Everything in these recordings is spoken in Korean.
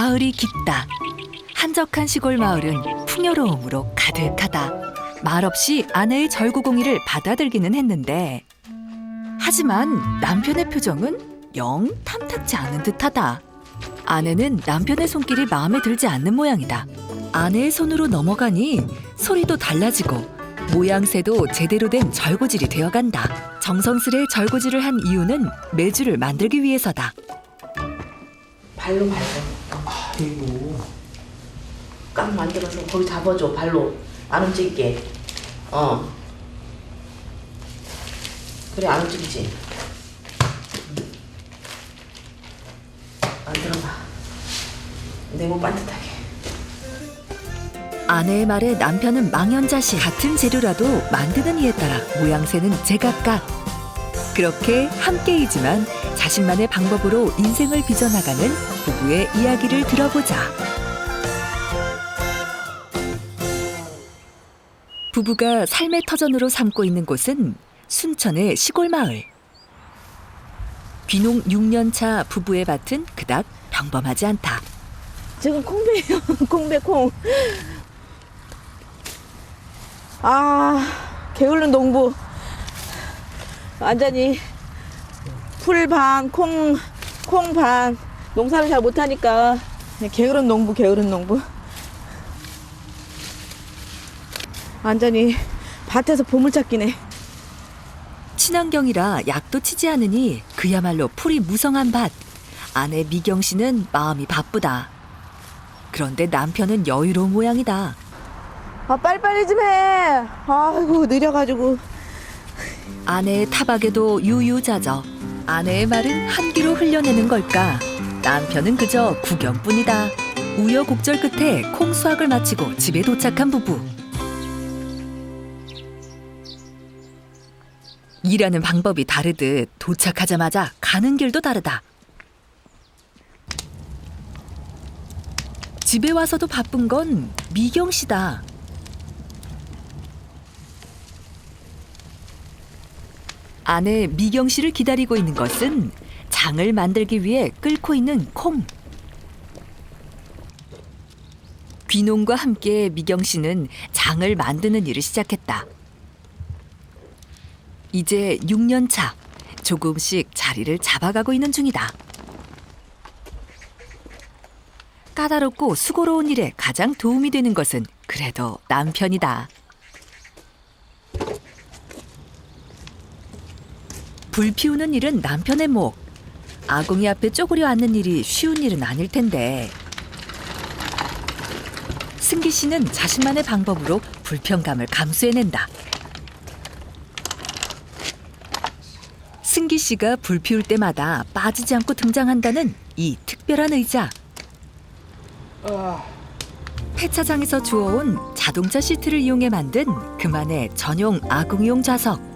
가을이 깊다. 한적한 시골 마을은 풍요로움으로 가득하다. 말없이 아내의 절구공의를 받아들기는 했는데 하지만 남편의 표정은 영 탐탁지 않은 듯하다. 아내는 남편의 손길이 마음에 들지 않는 모양이다. 아내의 손으로 넘어가니 소리도 달라지고 모양새도 제대로 된 절구질이 되어간다. 정성스레 절구질을 한 이유는 매주를 만들기 위해서다. 발로 발로 아 이고 깡 만들어서 거기 잡아줘 발로. 안 움직이게. 어. 그래 안 움직이지. 만들어봐. 네모 반듯하게. 아내의 말에 남편은 망연자실 같은 재료라도 만드는 이에 따라 모양새는 제각각. 그렇게 함께이지만 자신만의 방법으로 인생을 빚어나가는 부부의 이야기를 들어보자. 부부가 삶의 터전으로 삼고 있는 곳은 순천의 시골 마을. 귀농 6년차 부부의 밭은 그닥 평범하지 않다. 지금 콩배예요 콩배 콩. 아, 게으른 농부. 완전히 풀 반, 콩, 콩 반. 농사를 잘 못하니까 그냥 게으른 농부, 게으른 농부. 완전히 밭에서 보물찾기네. 친환경이라 약도 치지 않으니 그야말로 풀이 무성한 밭. 아내 미경 씨는 마음이 바쁘다. 그런데 남편은 여유로운 모양이다. 아, 빨리빨리 좀 해. 아이고, 느려가지고. 아내의 타박에도 유유자적. 아내의 말은 한 귀로 흘려내는 걸까? 남편은 그저 구경뿐이다. 우여곡절 끝에 콩 수확을 마치고 집에 도착한 부부. 일하는 방법이 다르듯 도착하자마자 가는 길도 다르다. 집에 와서도 바쁜 건 미경 씨다. 아내 미경 씨를 기다리고 있는 것은 장을 만들기 위해 끓고 있는 콩. 귀농과 함께 미경 씨는 장을 만드는 일을 시작했다. 이제 6년 차. 조금씩 자리를 잡아가고 있는 중이다. 까다롭고 수고로운 일에 가장 도움이 되는 것은 그래도 남편이다. 불 피우는 일은 남편의 목. 아궁이 앞에 쪼그려 앉는 일이 쉬운 일은 아닐 텐데. 승기 씨는 자신만의 방법으로 불편감을 감수해낸다. 승기 씨가 불 피울 때마다 빠지지 않고 등장한다는 이 특별한 의자. 폐차장에서 주워온 자동차 시트를 이용해 만든 그만의 전용 아궁이용 좌석.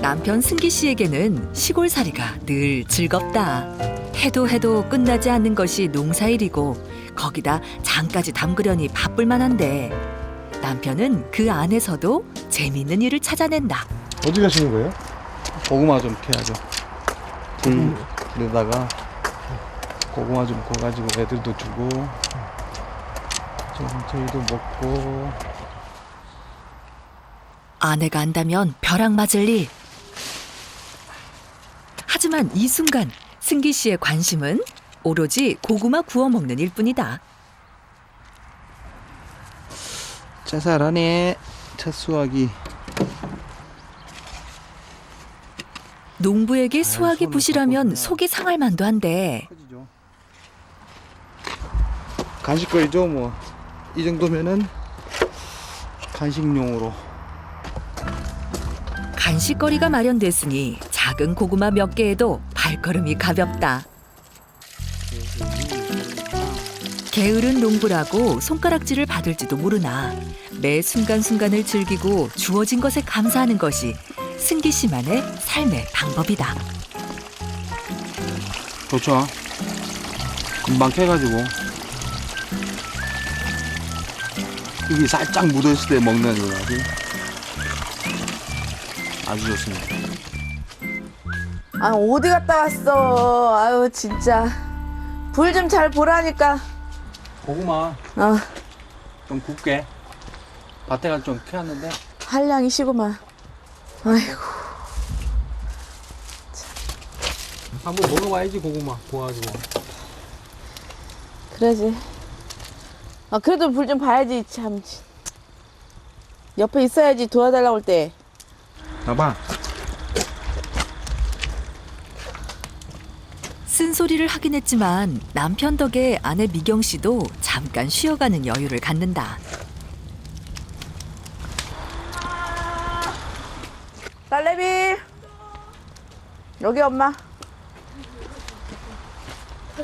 남편 승기 씨에게는 시골살이가 늘 즐겁다. 해도 해도 끝나지 않는 것이 농사일이고 거기다 장까지 담그려니 바쁠 만한데 남편은 그 안에서도 재미있는 일을 찾아낸다. 어디 가시는 거예요? 고구마 좀 캐야죠. 불에다가 고구마 좀 구워가지고 애들도 주고 좀 저희도 먹고 아내가 안다면 벼락 맞을 일. 하지만 이 순간 승기 씨의 관심은 오로지 고구마 구워 먹는 일뿐이다. 짜잘하네 첫 수확이 농부에게 수확이 손을 부실하면 꺾었구나. 속이 상할 만도 한데 커지죠. 간식거리죠 뭐 이 정도면은 간식용으로 간식거리가 마련됐으니 작은 고구마 몇 개에도 발걸음이 가볍다. 게으른 농부라고 손가락질을 받을지도 모르나 매 순간순간을 즐기고 주어진 것에 감사하는 것이 승기 씨만의 삶의 방법이다. 좋죠 금방 캐가지고 입이 살짝 묻어있을 때 먹는 거라지 아주 좋습니다 아, 어디 갔다 왔어. 아유, 진짜. 불 좀 잘 보라니까. 고구마 어, 좀 굽게. 밭에 가서 좀 캐왔는데. 한량이 시구만. 아이고. 한번 먹어봐야지 고구마 구워가지고. 그러지. 아, 그래도 불 좀 봐야지, 참. 옆에 있어야지 도와달라고 할 때. 봐봐. 쓴소리를 하긴 했지만 남편 덕에 아내 미경 씨도 잠깐 쉬어가는 여유를 갖는다. 딸내미! 여기 엄마.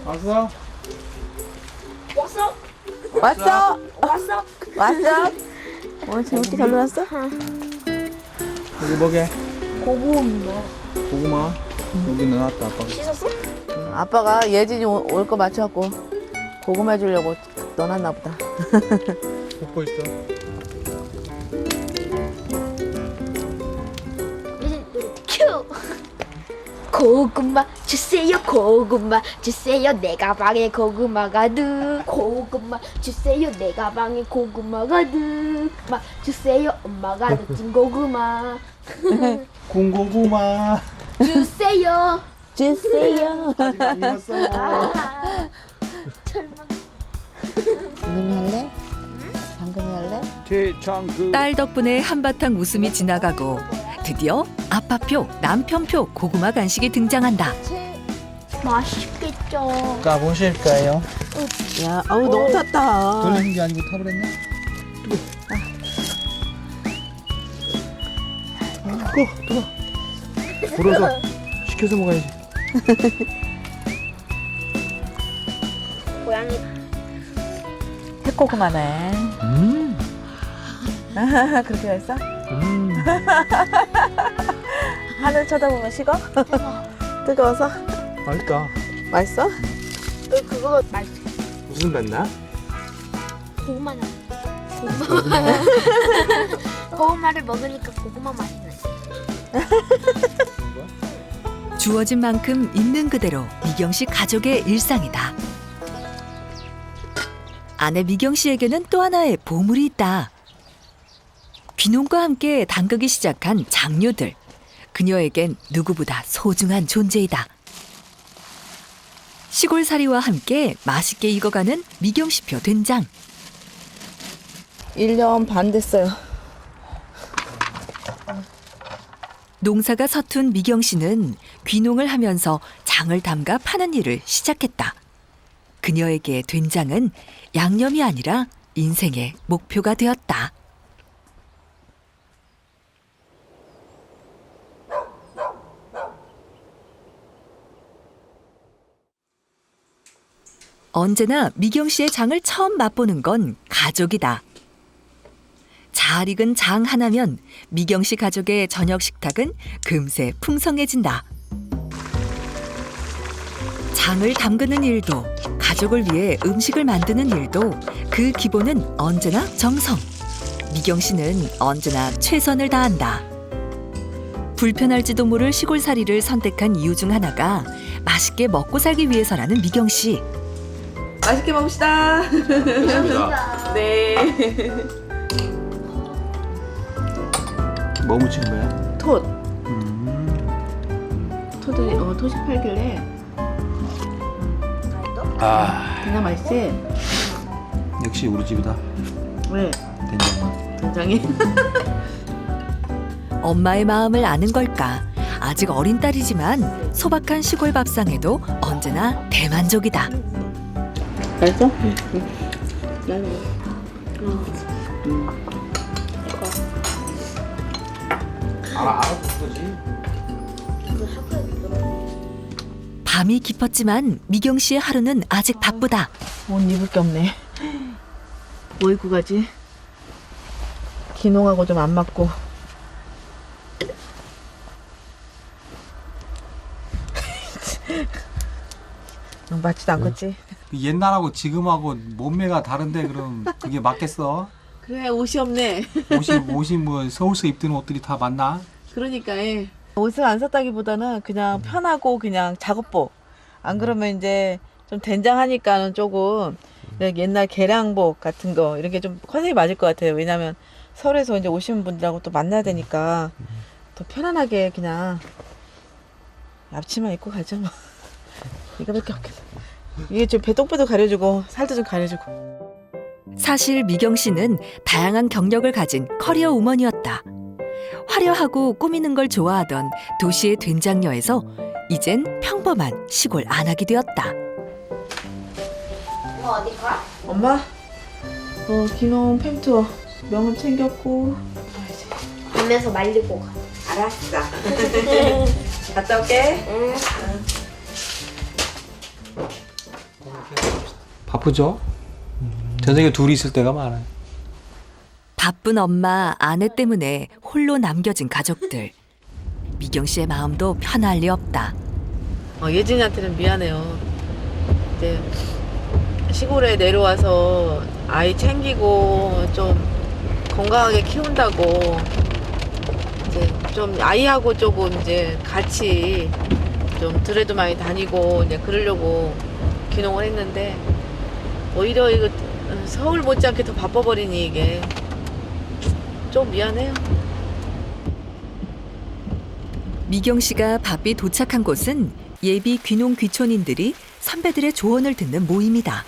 왔어? 왔어? 왔어? 왔어? 오늘 재밌게 잘 놀았어? 여기 뭐게? 고구마. 고구마. 여기 넣어놨다 아빠가. 아빠가 예진이 올 거 맞춰갖고 고구마 해주려고 넣어놨나 보다. 굽고 있어. 큐 고구마 주세요 고구마 주세요 내 가방에 고구마 가득 고구마 주세요 내 가방에 고구마 가득 마 주세요 엄마가 넣은 고구마 군고구마. 주세요 주세요. 왔어. 당근이 할래? 당근이 할래? 딸 덕분에 한바탕 웃음이 지나가고 드디어 아빠표, 남편표 고구마 간식이 등장한다. 맛있겠죠 까보실까요? 야, 아우 너무 탔다. 돌리는 게 아니고 타버렸네. 뜨거, 뜨거. 불어서 식혀서 먹어야지. 고양이 새고구마네. 음, 그렇게 했어? 음. 하늘 쳐다보면 식어? 뜨거워서? 맛있다. 맛있어? 그거 맛있어 무슨 뱉나? 고구마는 고구마 고구마를 먹으니까 고구마 맛이 나 주어진 만큼 있는 그대로 미경 씨 가족의 일상이다. 아내 미경 씨에게는 또 하나의 보물이 있다. 귀농과 함께 담그기 시작한 장류들. 그녀에겐 누구보다 소중한 존재이다. 시골살이와 함께 맛있게 익어가는 미경 씨표 된장. 1년 반 됐어요. 농사가 서툰 미경 씨는 귀농을 하면서 장을 담가 파는 일을 시작했다. 그녀에게 된장은 양념이 아니라 인생의 목표가 되었다. 언제나 미경 씨의 장을 처음 맛보는 건 가족이다. 잘 익은 장 하나면 미경 씨 가족의 저녁 식탁은 금세 풍성해진다. 장을 담그는 일도 가족을 위해 음식을 만드는 일도 그 기본은 언제나 정성. 미경 씨는 언제나 최선을 다한다. 불편할지도 모를 시골살이를 선택한 이유 중 하나가 맛있게 먹고 살기 위해서라는 미경 씨. 맛있게 먹읍시다. 네. 뭐 묻히는 거야? 톳. 음. 톳이, 어, 톳이 팔길래. 아, 그냥 맛있지? 역시 우리 집이다. 왜? 된장만. 된장이? 엄마의 마음을 아는 걸까? 아직 어린 딸이지만 소박한 시골 밥상에도 언제나 대만족이다. 맛있어? 응. 응. 나는. 알아, 알아, 그거지. 밤이 깊었지만 미경 씨의 하루는 아직 바쁘다. 옷 입을 게 없네. 뭐 입고 가지? 기농하고 좀 안 맞고. 맞지도 않겠지? 옛날하고 지금하고 몸매가 다른데 그럼 그게 맞겠어? 그래 옷이 없네. 옷이 옷이 뭐 서울서 입던 옷들이 다 맞나? 그러니까 예. 옷을 안 샀다기보다는 그냥 편하고 그냥 작업복. 안 그러면 이제 좀 된장하니까는 조금 이렇게 옛날 계량복 같은 거 이렇게 좀 컨셉이 맞을 것 같아요. 왜냐면 서울에서 이제 오시는 분들하고 또 만나야 되니까 더 편안하게 그냥 앞치마 입고 가죠 뭐. 이거밖에 없겠다. 이게 좀 배똥배도 가려주고 살도 좀 가려주고. 사실 미경 씨는 다양한 경력을 가진 커리어 우먼이었다. 화려하고 꾸미는 걸 좋아하던 도시의 된장녀에서 이젠 평범한 시골 안악이 되었다. 뭐 어디 가? 엄마, 어 기농 팸투어 명함 챙겼고. 밤에서 말리고 가. 알았어. 갔다 올게. 응. 바쁘죠? 저녁에 둘이 있을 때가 많아요. 바쁜 엄마, 아내 때문에 홀로 남겨진 가족들. 미경 씨의 마음도 편할 리 없다. 어, 예진이한테는 미안해요. 이제 시골에 내려와서 아이 챙기고 좀 건강하게 키운다고 이제 좀 아이하고 조금 이제 같이 좀 들에도 많이 다니고 이제 그러려고 귀농을 했는데 오히려 이거 서울 못지않게 더 바빠버리니 이게 좀 미안해요. 미경 씨가 바삐 도착한 곳은 예비 귀농 귀촌인들이 선배들의 조언을 듣는 모임이다.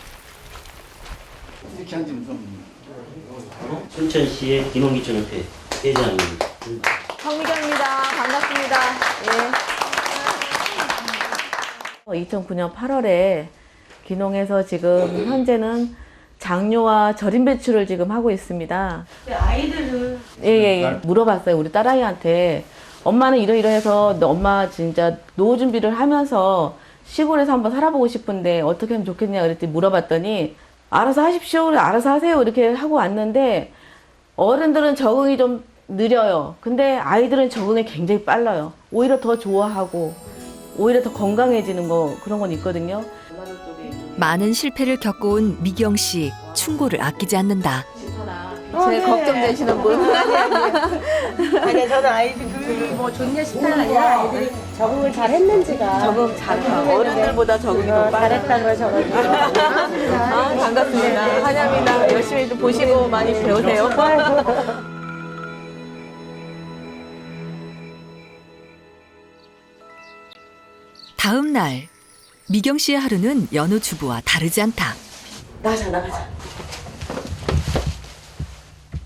춘천시의 기농기촌협회 회장입니다. 성미경입니다. 반갑습니다. 예. 2009년 8월에 기농에서 지금 현재는 장료와 절임 배추를 지금 하고 있습니다. 아이들을 예예 예, 물어봤어요 우리 딸아이한테 엄마는 이러이러해서 너 엄마 진짜 노후 준비를 하면서 시골에서 한번 살아보고 싶은데 어떻게 하면 좋겠냐 그랬더니 물어봤더니 알아서 하십시오 알아서 하세요 이렇게 하고 왔는데 어른들은 적응이 좀 느려요. 근데 아이들은 적응이 굉장히 빨라요. 오히려 더 좋아하고 오히려 더 건강해지는 거 그런 건 있거든요. 많은 실패를 겪어온 미경 씨 충고를 아끼지 않는다. 제 걱정되시는 분. 아니 저는 아이들이 뭐 좋냐 싶다 아니라 아이들이 적응을 잘 했는지가 적응 잘해요. 어른들보다 적응이 더. 잘했다는 걸 적어주고 아, 반갑습니다. 환영합니다. 열심히 좀 보시고 많이 배우세요. 다음 날 미경 씨의 하루는 여느 주부와 다르지 않다. 나가자 나가자.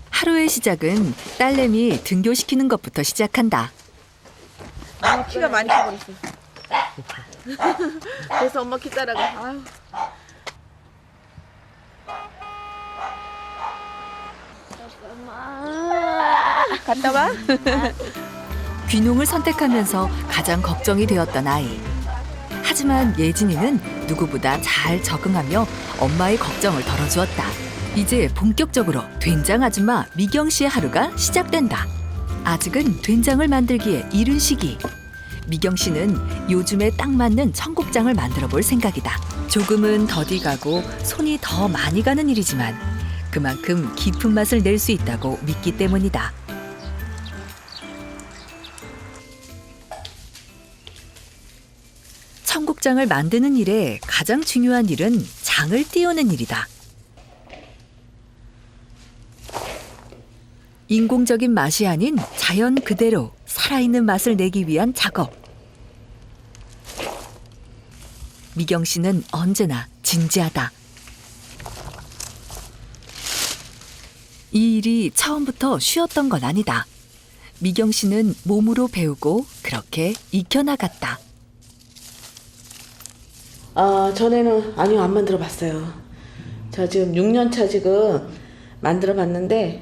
하루의 시작은 딸내미 등교시키는 것부터 시작한다. 아, 키가 많이 커버렸어. 그래서 엄마 키 따라가. 아유. 갔다 와. 귀농을 선택하면서 가장 걱정이 되었던 아이. 하지만 예진이는 누구보다 잘 적응하며 엄마의 걱정을 덜어주었다. 이제 본격적으로 된장 아줌마 미경 씨의 하루가 시작된다. 아직은 된장을 만들기에 이른 시기. 미경 씨는 요즘에 딱 맞는 청국장을 만들어 볼 생각이다. 조금은 더디 가고 손이 더 많이 가는 일이지만 그만큼 깊은 맛을 낼 수 있다고 믿기 때문이다. 청국장을 만드는 일에 가장 중요한 일은 장을 띄우는 일이다. 인공적인 맛이 아닌 자연 그대로 살아있는 맛을 내기 위한 작업. 미경 씨는 언제나 진지하다. 이 일이 처음부터 쉬웠던 건 아니다. 미경 씨는 몸으로 배우고 그렇게 익혀나갔다. 아, 전에는 아니요, 안 만들어 봤어요. 저 지금 6년 차 지금 만들어 봤는데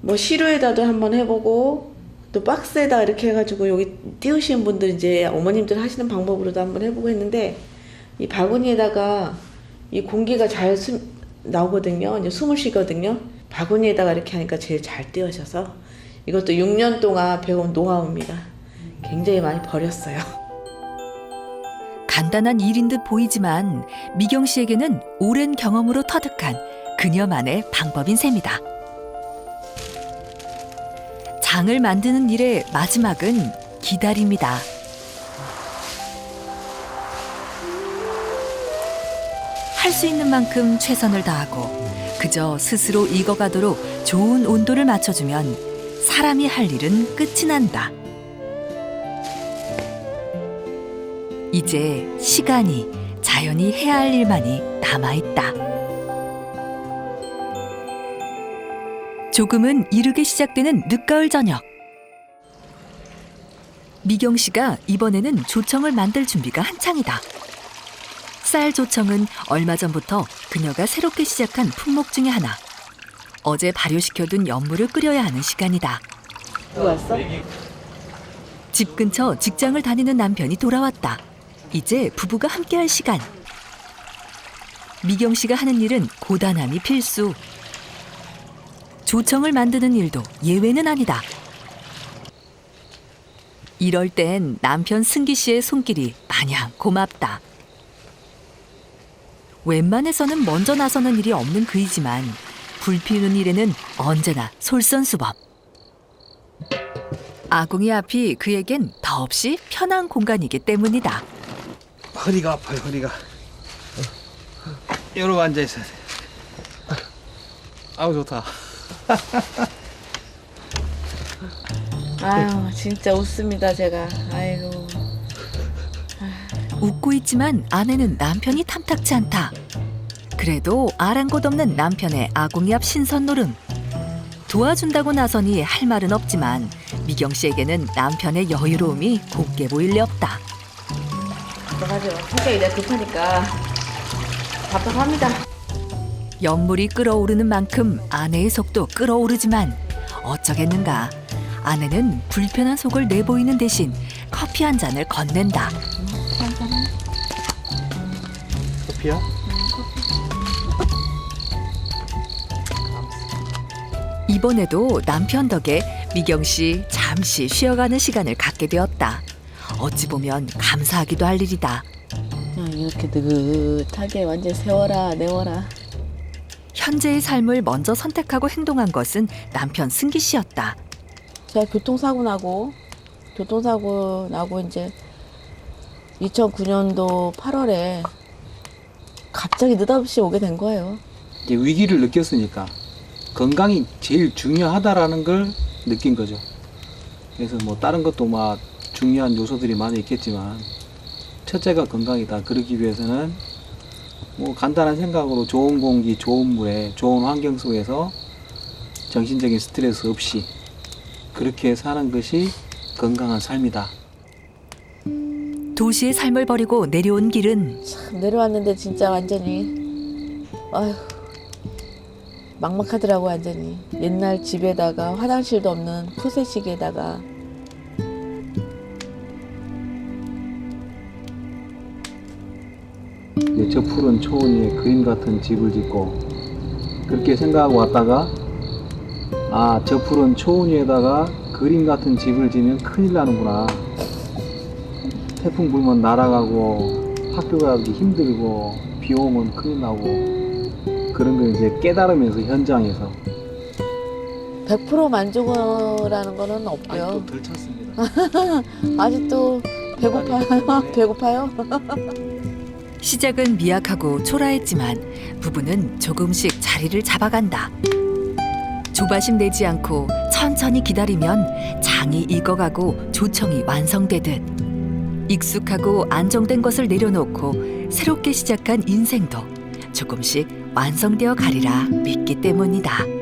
뭐 시루에다도 한번 해보고 또 박스에다 이렇게 해가지고 여기 띄우시는 분들 이제 어머님들 하시는 방법으로도 한번 해보고 했는데 이 바구니에다가 이 공기가 잘 숨, 나오거든요. 이제 숨을 쉬거든요. 바구니에다가 이렇게 하니까 제일 잘 띄워져서 이것도 6년 동안 배운 노하우입니다. 굉장히 많이 버렸어요. 간단한 일인 듯 보이지만 미경 씨에게는 오랜 경험으로 터득한 그녀만의 방법인 셈이다. 장을 만드는 일의 마지막은 기다림이다. 수 있는 만큼 최선을 다하고 그저 스스로 익어가도록 좋은 온도를 맞춰주면 사람이 할 일은 끝이 난다. 이제 시간이 자연이 해야 할 일만이 남아있다. 조금은 이르게 시작되는 늦가을 저녁. 미경 씨가 이번에는 조청을 만들 준비가 한창이다. 쌀 조청은 얼마 전부터 그녀가 새롭게 시작한 품목 중의 하나. 어제 발효시켜둔 연물을 끓여야 하는 시간이다. 누구 왔어? 집 근처 직장을 다니는 남편이 돌아왔다. 이제 부부가 함께할 시간. 미경 씨가 하는 일은 고단함이 필수. 조청을 만드는 일도 예외는 아니다. 이럴 땐 남편 승기 씨의 손길이 마냥 고맙다. 웬만해서는 먼저 나서는 일이 없는 그이지만 불 피우는 일에는 언제나 솔선수범. 아궁이 앞이 그에겐 더없이 편한 공간이기 때문이다. 허리가 아파요 허리가 이러고 앉아 있어야 돼 아우 좋다 아유 진짜 웃습니다 제가. 아이고. 웃고 있지만 아내는 남편이 탐탁치 않다. 그래도 아랑곳 없는 남편의 아궁이 앞 신선 노름. 도와준다고 나서니 할 말은 없지만 미경 씨에게는 남편의 여유로움이 곱게 보일 리 없다. 답답하죠. 성격이 내가 급하니까 답답합니다. 연물이 끓어오르는 만큼 아내의 속도 끓어오르지만 어쩌겠는가. 아내는 불편한 속을 내보이는 대신 커피 한 잔을 건넨다. 커피야? 이번에도 남편 덕에 미경 씨 잠시 쉬어가는 시간을 갖게 되었다. 어찌 보면 감사하기도 할 일이다. 그냥 이렇게 느긋하게 완전 세워라 내워라. 현재의 삶을 먼저 선택하고 행동한 것은 남편 승기 씨였다. 제가 교통사고 나고 교통사고 나고 이제 2009년도 8월에 갑자기 느닷없이 오게 된 거예요. 이제 위기를 느꼈으니까 건강이 제일 중요하다라는 걸 느낀 거죠 그래서 뭐 다른 것도 막 중요한 요소들이 많이 있겠지만 첫째가 건강이다. 그러기 위해서는 뭐 간단한 생각으로 좋은 공기 좋은 물에 좋은 환경 속에서 정신적인 스트레스 없이 그렇게 사는 것이 건강한 삶이다. 도시의 삶을 버리고 내려온 길은 참 내려왔는데 진짜 완전히 아휴 막막하더라고 완전히. 옛날 집에다가 화장실도 없는 푸세식에다가 이제 저 푸른 초원 위에 그림 같은 집을 짓고 그렇게 생각하고 왔다가 아 저 푸른 초원 위에다가 그림 같은 집을 지면 큰일 나는구나 태풍 불면 날아가고 학교 가기 힘들고 비 오면 큰일 나고 그런 걸 이제 깨달으면서 현장에서 100% 만족이라는 거는 없고요. 덜 찼습니다 아직도 배고파요. 배고파요. 시작은 미약하고 초라했지만 부부는 조금씩 자리를 잡아간다. 조바심 내지 않고 천천히 기다리면 장이 익어가고 조청이 완성되듯 익숙하고 안정된 것을 내려놓고 새롭게 시작한 인생도 조금씩 완성되어 가리라 믿기 때문이다.